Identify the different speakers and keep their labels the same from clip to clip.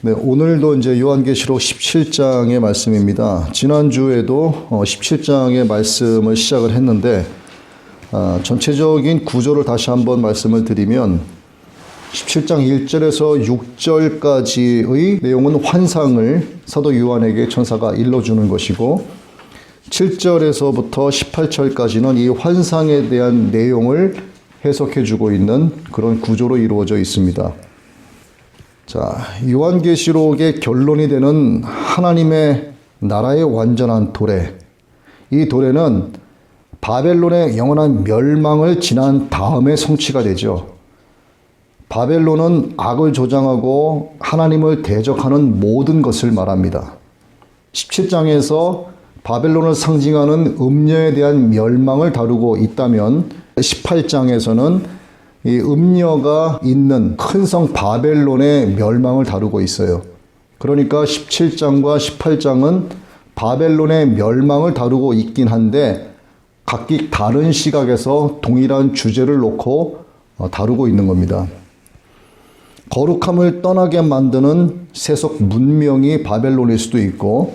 Speaker 1: 네, 오늘도 이제 요한계시록 17장의 말씀입니다. 지난주에도 어, 17장의 말씀을 시작을 했는데, 아, 전체적인 구조를 다시 한번 말씀을 드리면, 17장 1절에서 6절까지의 내용은 환상을 사도 요한에게 천사가 일러주는 것이고, 7절에서부터 18절까지는 이 환상에 대한 내용을 해석해 주고 있는 그런 구조로 이루어져 있습니다. 자, 요한계시록의 결론이 되는 하나님의 나라의 완전한 도래. 이 도래는 바벨론의 영원한 멸망을 지난 다음에 성취가 되죠. 바벨론은 악을 조장하고 하나님을 대적하는 모든 것을 말합니다. 17장에서 바벨론을 상징하는 음녀에 대한 멸망을 다루고 있다면 18장에서는 이 음녀가 있는 큰 성 바벨론의 멸망을 다루고 있어요. 그러니까 17장과 18장은 바벨론의 멸망을 다루고 있긴 한데 각기 다른 시각에서 동일한 주제를 놓고 어, 다루고 있는 겁니다. 거룩함을 떠나게 만드는 세속 문명이 바벨론일 수도 있고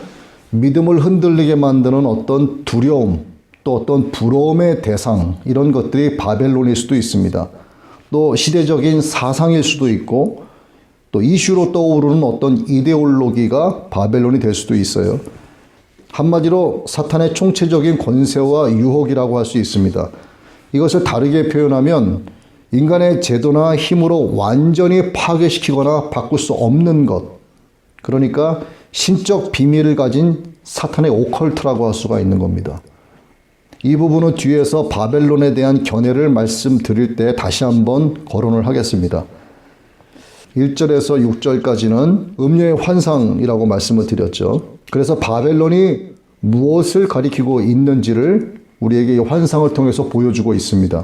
Speaker 1: 믿음을 흔들리게 만드는 어떤 두려움 또 어떤 부러움의 대상 이런 것들이 바벨론일 수도 있습니다. 또 시대적인 사상일 수도 있고 또 이슈로 떠오르는 어떤 이데올로기가 바벨론이 될 수도 있어요. 한마디로 사탄의 총체적인 권세와 유혹이라고 할 수 있습니다. 이것을 다르게 표현하면 인간의 제도나 힘으로 완전히 파괴시키거나 바꿀 수 없는 것. 그러니까 신적 비밀을 가진 사탄의 오컬트라고 할 수가 있는 겁니다. 이 부분은 뒤에서 바벨론에 대한 견해를 말씀드릴 때 다시 한번 거론을 하겠습니다. 1절에서 6절까지는 음녀의 환상이라고 말씀을 드렸죠. 그래서 바벨론이 무엇을 가리키고 있는지를 우리에게 이 환상을 통해서 보여주고 있습니다.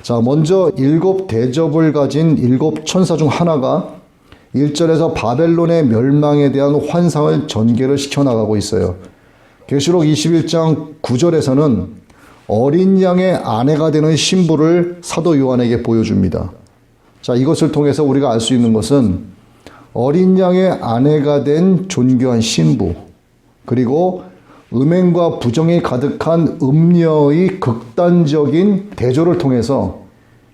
Speaker 1: 자, 먼저 일곱 대접을 가진 일곱 천사 중 하나가 1절에서 바벨론의 멸망에 대한 환상을 전개를 시켜나가고 있어요. 계시록 21장 9절에서는 어린 양의 아내가 되는 신부를 사도 요한에게 보여줍니다. 자, 이것을 통해서 우리가 알 수 있는 것은 어린 양의 아내가 된 존귀한 신부, 그리고 음행과 부정이 가득한 음녀의 극단적인 대조를 통해서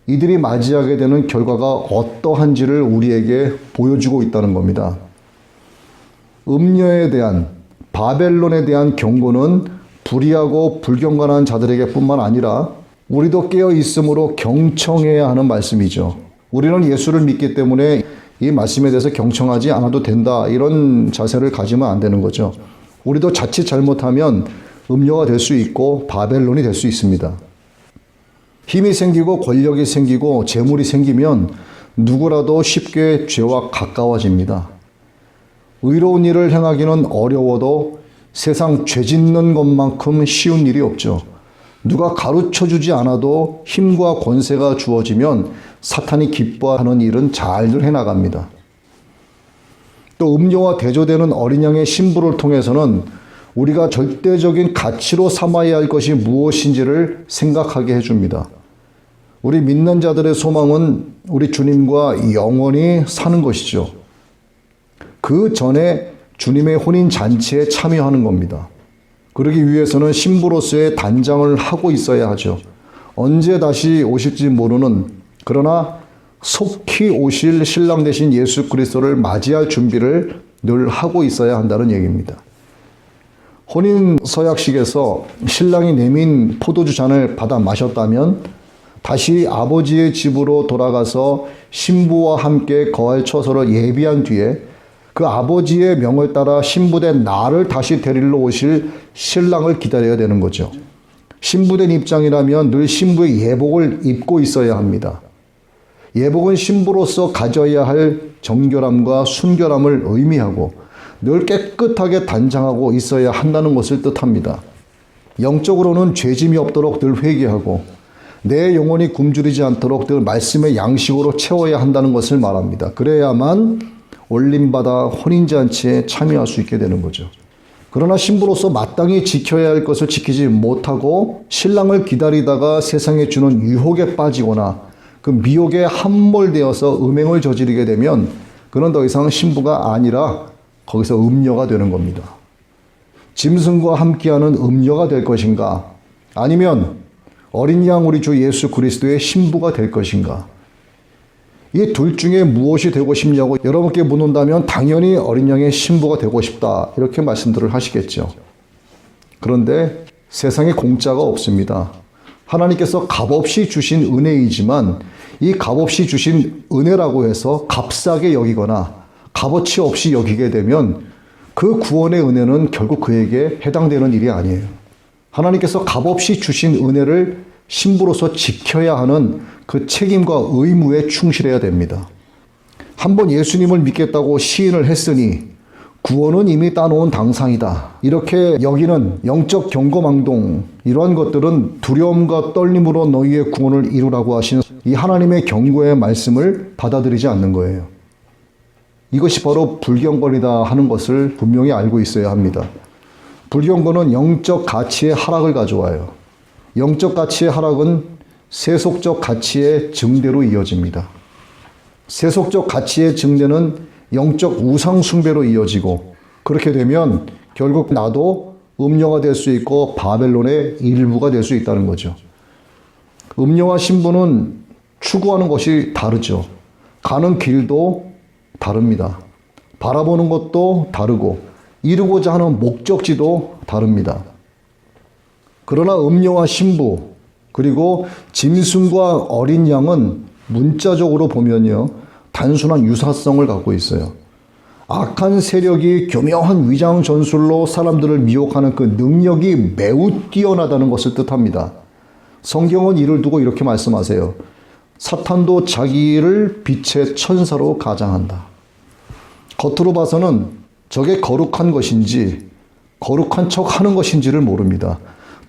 Speaker 1: 이들이 맞이하게 되는 결과가 어떠한지를 우리에게 보여주고 있다는 겁니다. 음녀에 대한 바벨론에 대한 경고는 불의하고 불경건한 자들에게 뿐만 아니라 우리도 깨어 있으므로 경청해야 하는 말씀이죠. 우리는 예수를 믿기 때문에 이 말씀에 대해서 경청하지 않아도 된다. 이런 자세를 가지면 안 되는 거죠. 우리도 자칫 잘못하면 음료가 될 수 있고 바벨론이 될 수 있습니다. 힘이 생기고 권력이 생기고 재물이 생기면 누구라도 쉽게 죄와 가까워집니다. 의로운 일을 행하기는 어려워도 세상 죄 짓는 것만큼 쉬운 일이 없죠. 누가 가르쳐 주지 않아도 힘과 권세가 주어지면 사탄이 기뻐하는 일은 잘들 해나갑니다. 또 음료와 대조되는 어린 양의 신부를 통해서는 우리가 절대적인 가치로 삼아야 할 것이 무엇인지를 생각하게 해줍니다. 우리 믿는 자들의 소망은 우리 주님과 영원히 사는 것이죠. 그 전에 주님의 혼인 잔치에 참여하는 겁니다. 그러기 위해서는 신부로서의 단장을 하고 있어야 하죠. 언제 다시 오실지 모르는 그러나 속히 오실 신랑 대신 예수 그리스도를 맞이할 준비를 늘 하고 있어야 한다는 얘기입니다. 혼인 서약식에서 신랑이 내민 포도주 잔을 받아 마셨다면 다시 아버지의 집으로 돌아가서 신부와 함께 거할 처소를 예비한 뒤에 그 아버지의 명을 따라 신부된 나를 다시 데리러 오실 신랑을 기다려야 되는 거죠. 신부된 입장이라면 늘 신부의 예복을 입고 있어야 합니다. 예복은 신부로서 가져야 할 정결함과 순결함을 의미하고 늘 깨끗하게 단장하고 있어야 한다는 것을 뜻합니다. 영적으로는 죄짐이 없도록 늘 회개하고 내 영혼이 굶주리지 않도록 늘 말씀의 양식으로 채워야 한다는 것을 말합니다. 그래야만 올림받아 혼인잔치에 참여할 수 있게 되는 거죠. 그러나 신부로서 마땅히 지켜야 할 것을 지키지 못하고 신랑을 기다리다가 세상에 주는 유혹에 빠지거나 그 미혹에 함몰되어서 음행을 저지르게 되면 그는 더 이상 신부가 아니라 거기서 음녀가 되는 겁니다. 짐승과 함께하는 음녀가 될 것인가? 아니면 어린 양 우리 주 예수 그리스도의 신부가 될 것인가? 이 둘 중에 무엇이 되고 싶냐고 여러분께 묻는다면 당연히 어린 양의 신부가 되고 싶다. 이렇게 말씀들을 하시겠죠. 그런데 세상에 공짜가 없습니다. 하나님께서 값없이 주신 은혜이지만 이 값없이 주신 은혜라고 해서 값싸게 여기거나 값어치 없이 여기게 되면 그 구원의 은혜는 결국 그에게 해당되는 일이 아니에요. 하나님께서 값없이 주신 은혜를 신부로서 지켜야 하는 그 책임과 의무에 충실해야 됩니다. 한번 예수님을 믿겠다고 시인을 했으니 구원은 이미 따놓은 당상이다. 이렇게 여기는 영적 경고망동 이러한 것들은 두려움과 떨림으로 너희의 구원을 이루라고 하신 이 하나님의 경고의 말씀을 받아들이지 않는 거예요. 이것이 바로 불경건이다 하는 것을 분명히 알고 있어야 합니다. 불경건은 영적 가치의 하락을 가져와요. 영적 가치의 하락은 세속적 가치의 증대로 이어집니다. 세속적 가치의 증대는 영적 우상 숭배로 이어지고 그렇게 되면 결국 나도 음녀가 될 수 있고 바벨론의 일부가 될 수 있다는 거죠. 음녀와 신부는 추구하는 것이 다르죠. 가는 길도 다릅니다. 바라보는 것도 다르고 이루고자 하는 목적지도 다릅니다. 그러나 음녀와 신부 그리고 짐승과 어린 양은 문자적으로 보면요. 단순한 유사성을 갖고 있어요. 악한 세력이 교묘한 위장 전술로 사람들을 미혹하는 그 능력이 매우 뛰어나다는 것을 뜻합니다. 성경은 이를 두고 이렇게 말씀하세요. 사탄도 자기를 빛의 천사로 가장한다. 겉으로 봐서는 저게 거룩한 것인지 거룩한 척 하는 것인지를 모릅니다.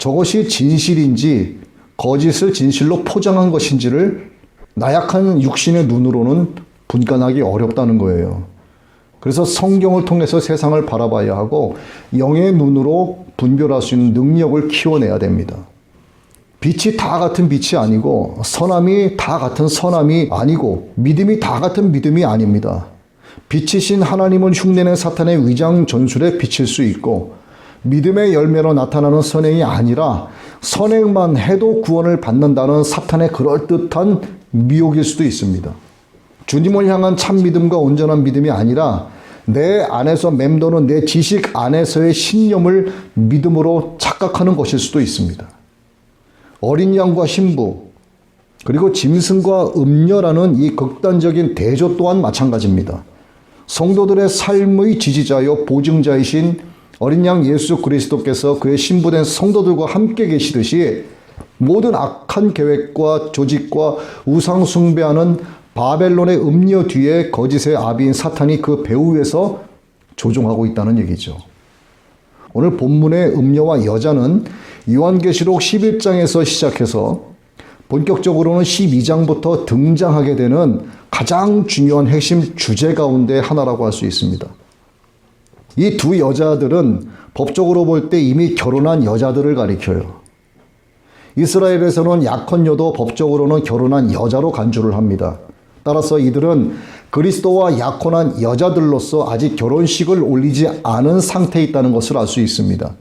Speaker 1: 저것이 진실인지 거짓을 진실로 포장한 것인지를 나약한 육신의 눈으로는 분간하기 어렵다는 거예요. 그래서 성경을 통해서 세상을 바라봐야 하고 영의 눈으로 분별할 수 있는 능력을 키워내야 됩니다. 빛이 다 같은 빛이 아니고 선함이 다 같은 선함이 아니고 믿음이 다 같은 믿음이 아닙니다. 빛이신 하나님은 흉내낸 사탄의 위장 전술에 비칠 수 있고 믿음의 열매로 나타나는 선행이 아니라 선행만 해도 구원을 받는다는 사탄의 그럴듯한 미혹일 수도 있습니다. 주님을 향한 참 믿음과 온전한 믿음이 아니라 내 안에서 맴도는 내 지식 안에서의 신념을 믿음으로 착각하는 것일 수도 있습니다. 어린 양과 신부, 그리고 짐승과 음녀라는 이 극단적인 대조 또한 마찬가지입니다. 성도들의 삶의 지지자요 보증자이신 어린 양 예수 그리스도께서 그의 신부된 성도들과 함께 계시듯이 모든 악한 계획과 조직과 우상 숭배하는 바벨론의 음녀 뒤에 거짓의 아비인 사탄이 그 배후에서 조종하고 있다는 얘기죠. 오늘 본문의 음녀와 여자는 요한계시록 11장에서 시작해서 본격적으로는 12장부터 등장하게 되는 가장 중요한 핵심 주제 가운데 하나라고 할 수 있습니다. 이 두 여자들은 법적으로 볼 때 이미 결혼한 여자들을 가리켜요. 이스라엘에서는 약혼녀도 법적으로는 결혼한 여자로 간주를 합니다. 따라서 이들은 그리스도와 약혼한 여자들로서 아직 결혼식을 올리지 않은 상태에 있다는 것을 알 수 있습니다.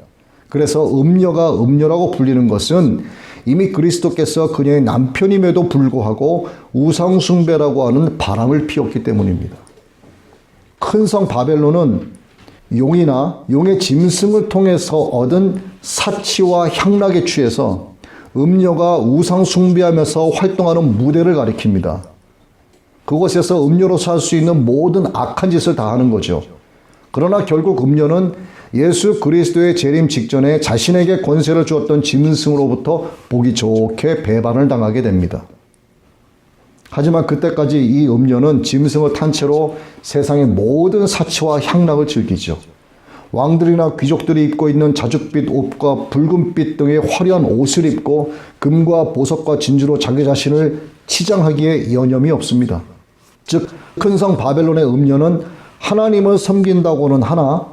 Speaker 1: 그래서 음녀가 음녀라고 불리는 것은 이미 그리스도께서 그녀의 남편임에도 불구하고 우상숭배라고 하는 바람을 피웠기 때문입니다. 큰 성 바벨론은 용이나 용의 짐승을 통해서 얻은 사치와 향락에 취해서 음녀가 우상 숭배하면서 활동하는 무대를 가리킵니다. 그곳에서 음료로서 할 수 있는 모든 악한 짓을 다 하는 거죠. 그러나 결국 음료는 예수 그리스도의 재림 직전에 자신에게 권세를 주었던 짐승으로부터 보기 좋게 배반을 당하게 됩니다. 하지만 그때까지 이 음료는 짐승을 탄 채로 세상의 모든 사치와 향락을 즐기죠. 왕들이나 귀족들이 입고 있는 자줏빛 옷과 붉은빛 등의 화려한 옷을 입고 금과 보석과 진주로 자기 자신을 치장하기에 여념이 없습니다. 즉, 큰 성 바벨론의 음녀는 하나님을 섬긴다고는 하나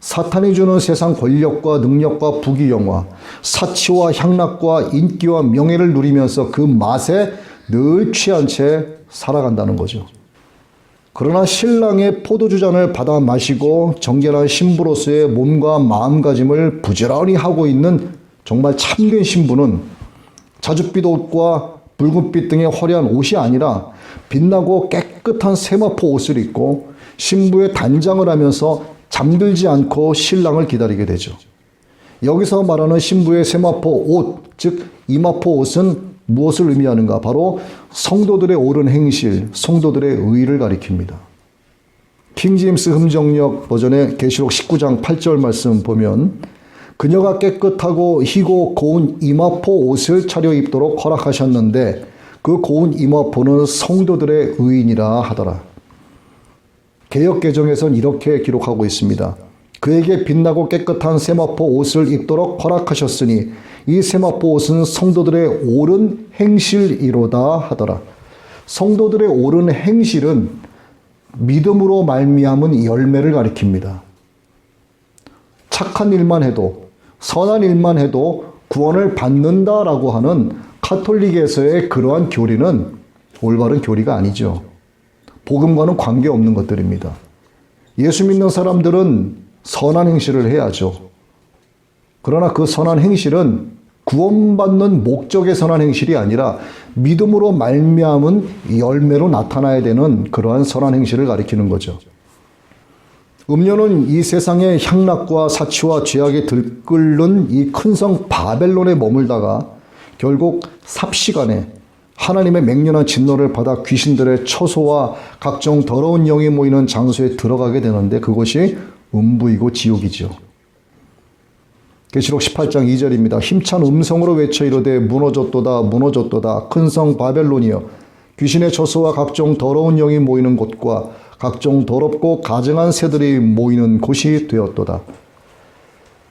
Speaker 1: 사탄이 주는 세상 권력과 능력과 부귀영화, 사치와 향락과 인기와 명예를 누리면서 그 맛에 늘 취한 채 살아간다는 거죠. 그러나 신랑의 포도주잔을 받아 마시고 정결한 신부로서의 몸과 마음가짐을 부지런히 하고 있는 정말 참된 신부는 자줏빛 옷과 붉은빛 등의 화려한 옷이 아니라 빛나고 깨끗한 세마포 옷을 입고 신부의 단장을 하면서 잠들지 않고 신랑을 기다리게 되죠. 여기서 말하는 신부의 세마포 옷, 즉 이마포 옷은 무엇을 의미하는가? 바로 성도들의 옳은 행실, 성도들의 의를 가리킵니다. 킹제임스 흠정력 버전의 계시록 19장 8절 말씀 보면 그녀가 깨끗하고 희고 고운 이마포 옷을 차려 입도록 허락하셨는데 그 고운 이마포는 성도들의 의인이라 하더라. 개혁 개정에선 이렇게 기록하고 있습니다. 그에게 빛나고 깨끗한 세마포 옷을 입도록 허락하셨으니 이 세마포 옷은 성도들의 옳은 행실이로다 하더라. 성도들의 옳은 행실은 믿음으로 말미암은 열매를 가리킵니다. 착한 일만 해도 선한 일만 해도 구원을 받는다라고 하는 카톨릭에서의 그러한 교리는 올바른 교리가 아니죠. 복음과는 관계없는 것들입니다. 예수 믿는 사람들은 선한 행실을 해야죠. 그러나 그 선한 행실은 구원받는 목적의 선한 행실이 아니라 믿음으로 말미암은 열매로 나타나야 되는 그러한 선한 행실을 가리키는 거죠. 음료는 이 세상의 향락과 사치와 죄악에 들끓는 이 큰 성 바벨론에 머물다가 결국 삽시간에 하나님의 맹렬한 진노를 받아 귀신들의 처소와 각종 더러운 영이 모이는 장소에 들어가게 되는데 그것이 음부이고 지옥이죠. 계시록 18장 2절입니다. 힘찬 음성으로 외쳐 이르되 무너졌도다 무너졌도다 큰 성 바벨론이여 귀신의 처소와 각종 더러운 영이 모이는 곳과 각종 더럽고 가증한 새들이 모이는 곳이 되었도다.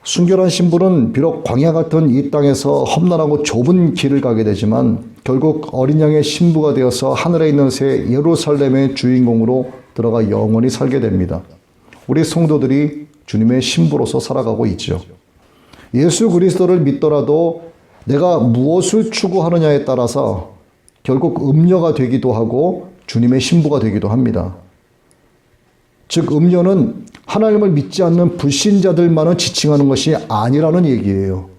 Speaker 1: 순결한 신부는 비록 광야 같은 이 땅에서 험난하고 좁은 길을 가게 되지만 결국 어린 양의 신부가 되어서 하늘에 있는 새 예루살렘의 주인공으로 들어가 영원히 살게 됩니다. 우리 성도들이 주님의 신부로서 살아가고 있죠. 예수 그리스도를 믿더라도 내가 무엇을 추구하느냐에 따라서 결국 음녀가 되기도 하고 주님의 신부가 되기도 합니다. 즉 음녀는 하나님을 믿지 않는 불신자들만을 지칭하는 것이 아니라는 얘기예요.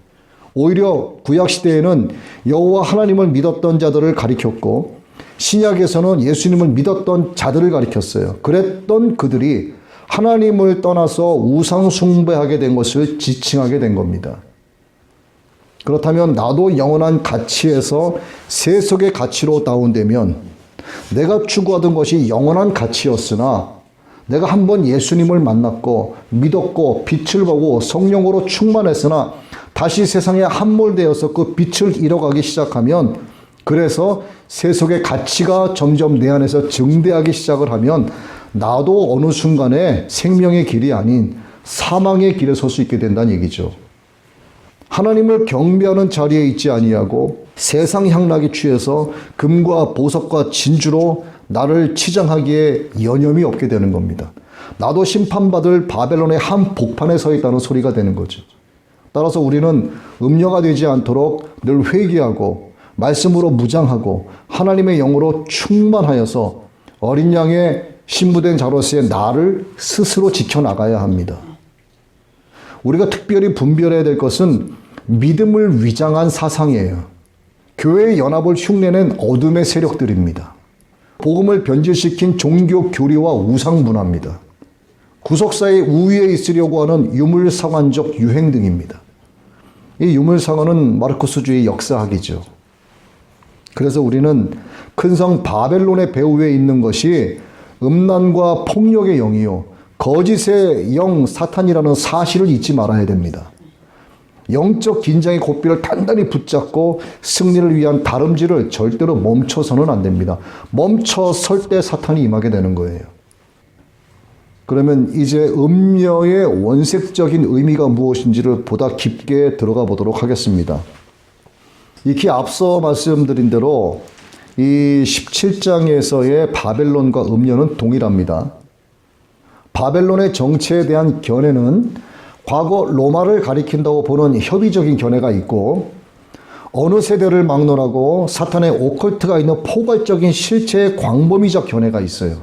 Speaker 1: 오히려 구약 시대에는 여호와 하나님을 믿었던 자들을 가리켰고 신약에서는 예수님을 믿었던 자들을 가리켰어요. 그랬던 그들이 하나님을 떠나서 우상 숭배하게 된 것을 지칭하게 된 겁니다. 그렇다면 나도 영원한 가치에서 세속의 가치로 다운되면 내가 추구하던 것이 영원한 가치였으나 내가 한번 예수님을 만났고 믿었고 빛을 보고 성령으로 충만했으나 다시 세상에 함몰되어서 그 빛을 잃어가기 시작하면 그래서 세속의 가치가 점점 내 안에서 증대하기 시작을 하면 나도 어느 순간에 생명의 길이 아닌 사망의 길에 설 수 있게 된다는 얘기죠. 하나님을 경배하는 자리에 있지 아니하고 세상 향락에 취해서 금과 보석과 진주로 나를 치장하기에 여념이 없게 되는 겁니다. 나도 심판받을 바벨론의 한 복판에 서 있다는 소리가 되는 거죠. 따라서 우리는 음녀가 되지 않도록 늘 회개하고 말씀으로 무장하고 하나님의 영으로 충만하여서 어린 양의 신부된 자로서의 나를 스스로 지켜나가야 합니다. 우리가 특별히 분별해야 될 것은 믿음을 위장한 사상이에요. 교회의 연합을 흉내낸 어둠의 세력들입니다. 복음을 변질시킨 종교 교리와 우상 문화입니다. 구속사의 우위에 있으려고 하는 유물상환적 유행 등입니다. 이 유물상환은 마르쿠스주의 역사학이죠. 그래서 우리는 큰 성 바벨론의 배후에 있는 것이 음란과 폭력의 영이요. 거짓의 영 사탄이라는 사실을 잊지 말아야 됩니다. 영적 긴장의 고삐를 단단히 붙잡고 승리를 위한 다름질을 절대로 멈춰서는 안 됩니다. 멈춰 설 때 사탄이 임하게 되는 거예요. 그러면 이제 음녀의 원색적인 의미가 무엇인지를 보다 깊게 들어가 보도록 하겠습니다. 익히 앞서 말씀드린 대로 이 17장에서의 바벨론과 음녀는 동일합니다. 바벨론의 정체에 대한 견해는 과거 로마를 가리킨다고 보는 협의적인 견해가 있고 어느 세대를 막론하고 사탄의 오컬트가 있는 포괄적인 실체의 광범위적 견해가 있어요.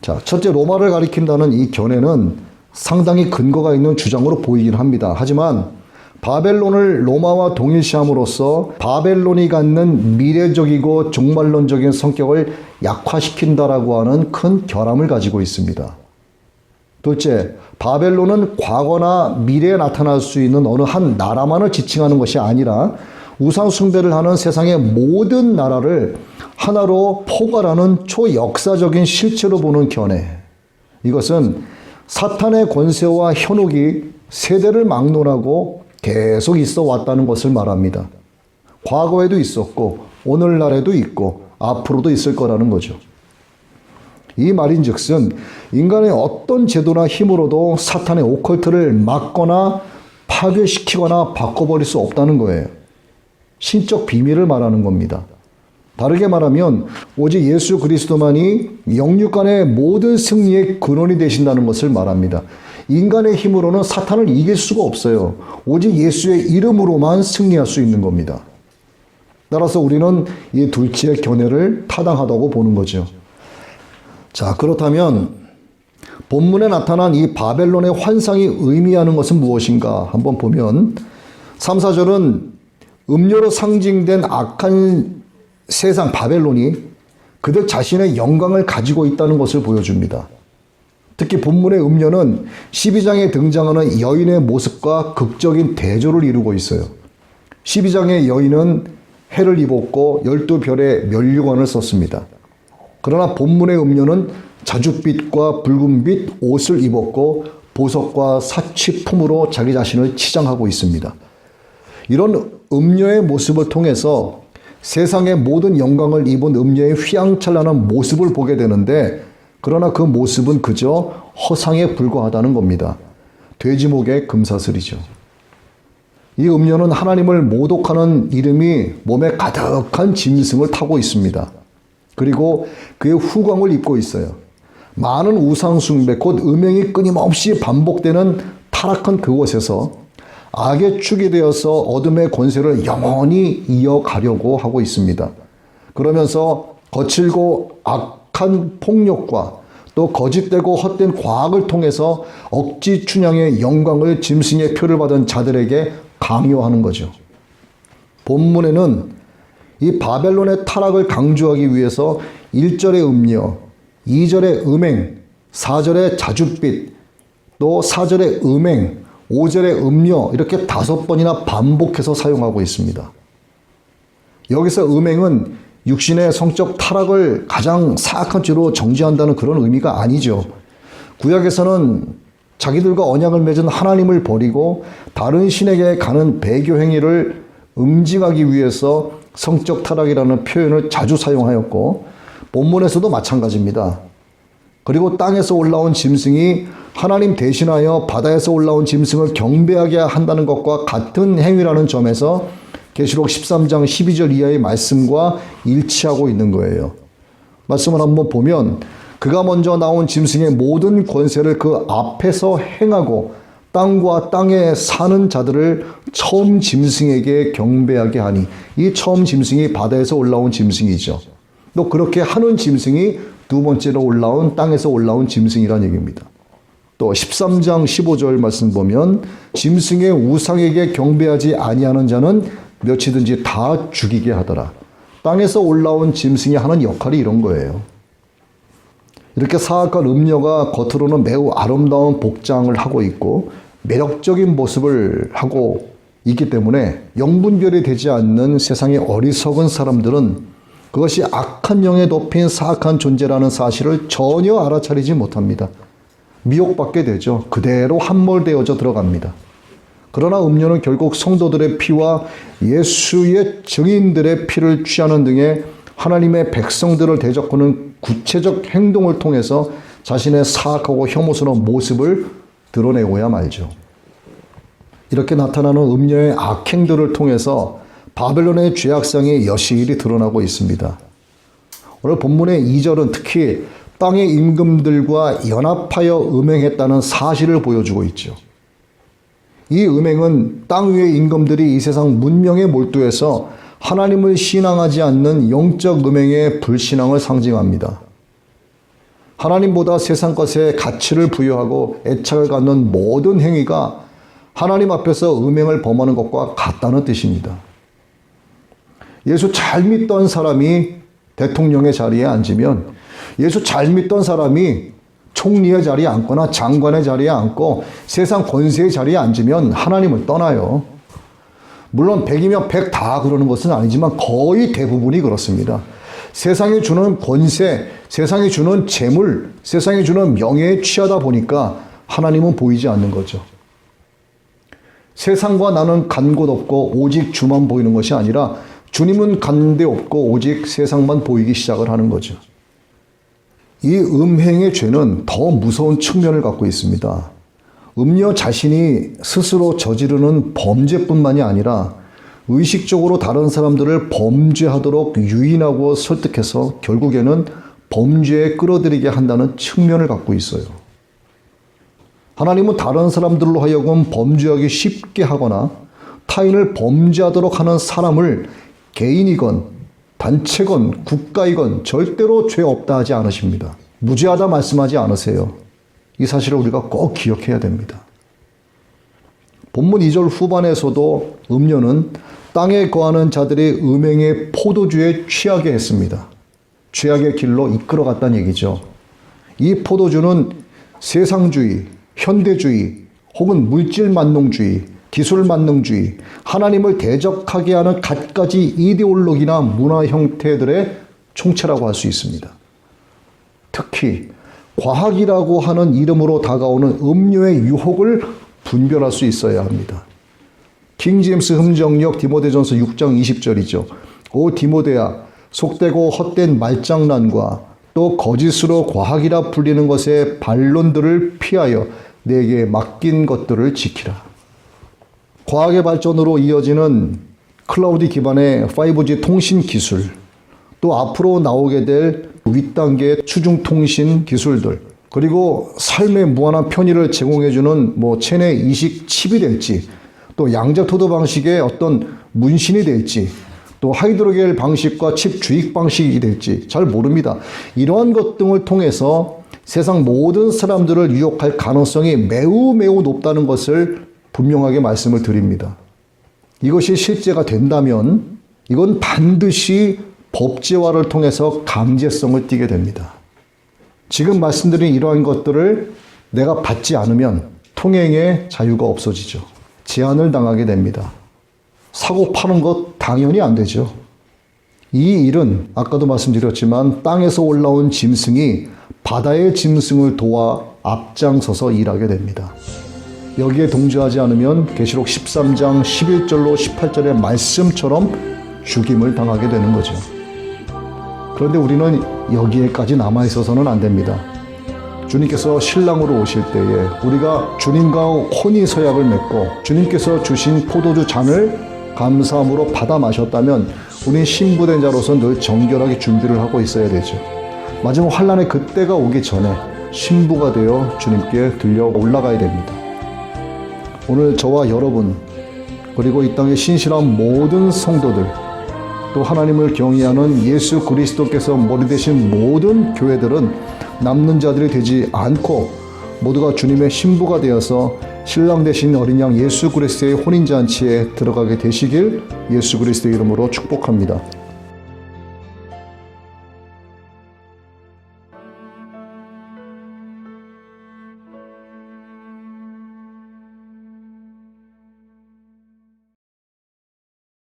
Speaker 1: 자, 첫째 로마를 가리킨다는 이 견해는 상당히 근거가 있는 주장으로 보이긴 합니다. 하지만 바벨론을 로마와 동일시함으로써 바벨론이 갖는 미래적이고 종말론적인 성격을 약화시킨다라고 하는 큰 결함을 가지고 있습니다. 둘째, 바벨론은 과거나 미래에 나타날 수 있는 어느 한 나라만을 지칭하는 것이 아니라 우상숭배를 하는 세상의 모든 나라를 하나로 포괄하는 초역사적인 실체로 보는 견해. 이것은 사탄의 권세와 현혹이 세대를 막론하고 계속 있어 왔다는 것을 말합니다. 과거에도 있었고, 오늘날에도 있고, 앞으로도 있을 거라는 거죠. 이 말인 즉슨 인간의 어떤 제도나 힘으로도 사탄의 오컬트를 막거나 파괴시키거나 바꿔버릴 수 없다는 거예요. 신적 비밀을 말하는 겁니다. 다르게 말하면 오직 예수 그리스도만이 영육 간의 모든 승리의 근원이 되신다는 것을 말합니다. 인간의 힘으로는 사탄을 이길 수가 없어요. 오직 예수의 이름으로만 승리할 수 있는 겁니다. 따라서 우리는 이 둘째의 견해를 타당하다고 보는 거죠. 자, 그렇다면 본문에 나타난 이 바벨론의 환상이 의미하는 것은 무엇인가 한번 보면 3, 4절은 음료로 상징된 악한 세상 바벨론이 그들 자신의 영광을 가지고 있다는 것을 보여줍니다. 특히 본문의 음료는 12장에 등장하는 여인의 모습과 극적인 대조를 이루고 있어요. 12장의 여인은 해를 입었고 12별의 면류관을 썼습니다. 그러나 본문의 음료는 자줏빛과 붉은빛 옷을 입었고 보석과 사치품으로 자기 자신을 치장하고 있습니다. 이런 음료의 모습을 통해서 세상의 모든 영광을 입은 음료의 휘황찬란한 모습을 보게 되는데 그러나 그 모습은 그저 허상에 불과하다는 겁니다. 돼지목의 금사슬이죠. 이 음료는 하나님을 모독하는 이름이 몸에 가득한 짐승을 타고 있습니다. 그리고 그의 후광을 입고 있어요. 많은 우상숭배, 곧 음행이 끊임없이 반복되는 타락한 그곳에서 악의 축이 되어서 어둠의 권세를 영원히 이어가려고 하고 있습니다. 그러면서 거칠고 악 한 폭력과 또 거짓되고 헛된 과학을 통해서 억지 춘향의 영광을 짐승의 표를 받은 자들에게 강요하는 거죠. 본문에는 이 바벨론의 타락을 강조하기 위해서 1절의 음료, 2절의 음행, 4절의 자줏빛, 또 4절의 음행, 5절의 음료 이렇게 다섯 번이나 반복해서 사용하고 있습니다. 여기서 음행은 육신의 성적 타락을 가장 사악한 죄로 정지한다는 그런 의미가 아니죠. 구약에서는 자기들과 언약을 맺은 하나님을 버리고 다른 신에게 가는 배교 행위를 응징하기 위해서 성적 타락이라는 표현을 자주 사용하였고 본문에서도 마찬가지입니다. 그리고 땅에서 올라온 짐승이 하나님 대신하여 바다에서 올라온 짐승을 경배하게 한다는 것과 같은 행위라는 점에서 계시록 13장 12절 이하의 말씀과 일치하고 있는 거예요. 말씀을 한번 보면 그가 먼저 나온 짐승의 모든 권세를 그 앞에서 행하고 땅과 땅에 사는 자들을 처음 짐승에게 경배하게 하니 이 처음 짐승이 바다에서 올라온 짐승이죠. 또 그렇게 하는 짐승이 두 번째로 올라온 땅에서 올라온 짐승이라는 얘기입니다. 또 13장 15절 말씀 보면 짐승의 우상에게 경배하지 아니하는 자는 몇이든지 다 죽이게 하더라. 땅에서 올라온 짐승이 하는 역할이 이런 거예요. 이렇게 사악한 음녀가 겉으로는 매우 아름다운 복장을 하고 있고 매력적인 모습을 하고 있기 때문에 영분별이 되지 않는 세상의 어리석은 사람들은 그것이 악한 영에 높인 사악한 존재라는 사실을 전혀 알아차리지 못합니다. 미혹받게 되죠. 그대로 함몰되어져 들어갑니다. 그러나 음료는 결국 성도들의 피와 예수의 증인들의 피를 취하는 등의 하나님의 백성들을 대적하는 구체적 행동을 통해서 자신의 사악하고 혐오스러운 모습을 드러내고야 말죠. 이렇게 나타나는 음료의 악행들을 통해서 바벨론의 죄악성이 여실히 드러나고 있습니다. 오늘 본문의 2절은 특히 땅의 임금들과 연합하여 음행했다는 사실을 보여주고 있죠. 이 음행은 땅 위의 임금들이 이 세상 문명에 몰두해서 하나님을 신앙하지 않는 영적 음행의 불신앙을 상징합니다. 하나님보다 세상 것에 가치를 부여하고 애착을 갖는 모든 행위가 하나님 앞에서 음행을 범하는 것과 같다는 뜻입니다. 예수 잘 믿던 사람이 대통령의 자리에 앉으면 예수 잘 믿던 사람이 총리의 자리에 앉거나 장관의 자리에 앉고 세상 권세의 자리에 앉으면 하나님을 떠나요. 물론 100이면 100 다 그러는 것은 아니지만 거의 대부분이 그렇습니다. 세상이 주는 권세, 세상이 주는 재물, 세상이 주는 명예에 취하다 보니까 하나님은 보이지 않는 거죠. 세상과 나는 간 곳 없고 오직 주만 보이는 것이 아니라 주님은 간데 없고 오직 세상만 보이기 시작을 하는 거죠. 이 음행의 죄는 더 무서운 측면을 갖고 있습니다. 음녀 자신이 스스로 저지르는 범죄뿐만이 아니라 의식적으로 다른 사람들을 범죄하도록 유인하고 설득해서 결국에는 범죄에 끌어들이게 한다는 측면을 갖고 있어요. 하나님은 다른 사람들로 하여금 범죄하기 쉽게 하거나 타인을 범죄하도록 하는 사람을 개인이건 단체건 국가이건 절대로 죄 없다 하지 않으십니다. 무죄하다 말씀하지 않으세요. 이 사실을 우리가 꼭 기억해야 됩니다. 본문 2절 후반에서도 음료는 땅에 거하는 자들이 음행의 포도주에 취하게 했습니다. 죄악의 길로 이끌어갔다는 얘기죠. 이 포도주는 세상주의, 현대주의, 혹은 물질만능주의, 기술만능주의, 하나님을 대적하게 하는 갖가지 이데올로기나 문화 형태들의 총체라고 할 수 있습니다. 특히 과학이라고 하는 이름으로 다가오는 음료의 유혹을 분별할 수 있어야 합니다. 킹제임스 흠정력 디모데전서 6장 20절이죠. 오 디모데야 속되고 헛된 말장난과 또 거짓으로 과학이라 불리는 것의 반론들을 피하여 내게 맡긴 것들을 지키라. 과학의 발전으로 이어지는 클라우드 기반의 5G 통신 기술, 또 앞으로 나오게 될 윗단계 추중 통신 기술들, 그리고 삶의 무한한 편의를 제공해주는 뭐 체내 이식 칩이 될지, 또 양자토도 방식의 어떤 문신이 될지, 또 하이드로겔 방식과 칩 주익 방식이 될지 잘 모릅니다. 이러한 것 등을 통해서 세상 모든 사람들을 유혹할 가능성이 매우 매우 높다는 것을 분명하게 말씀을 드립니다. 이것이 실제가 된다면 이건 반드시 법제화를 통해서 강제성을 띠게 됩니다. 지금 말씀드린 이러한 것들을 내가 받지 않으면 통행의 자유가 없어지죠. 제한을 당하게 됩니다. 사고 파는 것 당연히 안 되죠. 이 일은 아까도 말씀드렸지만 땅에서 올라온 짐승이 바다의 짐승을 도와 앞장서서 일하게 됩니다. 여기에 동조하지 않으면 계시록 13장 11절로 18절의 말씀처럼 죽임을 당하게 되는 거죠. 그런데 우리는 여기에까지 남아 있어서는 안 됩니다. 주님께서 신랑으로 오실 때에 우리가 주님과 혼이 서약을 맺고 주님께서 주신 포도주 잔을 감사함으로 받아 마셨다면 우린 신부된 자로서 늘 정결하게 준비를 하고 있어야 되죠. 마지막 환란의 그때가 오기 전에 신부가 되어 주님께 들려 올라가야 됩니다. 오늘 저와 여러분 그리고 이 땅의 신실한 모든 성도들 또 하나님을 경외하는 예수 그리스도께서 머리 되신 모든 교회들은 남는 자들이 되지 않고 모두가 주님의 신부가 되어서 신랑 되신 어린 양 예수 그리스도의 혼인 잔치에 들어가게 되시길 예수 그리스도의 이름으로 축복합니다.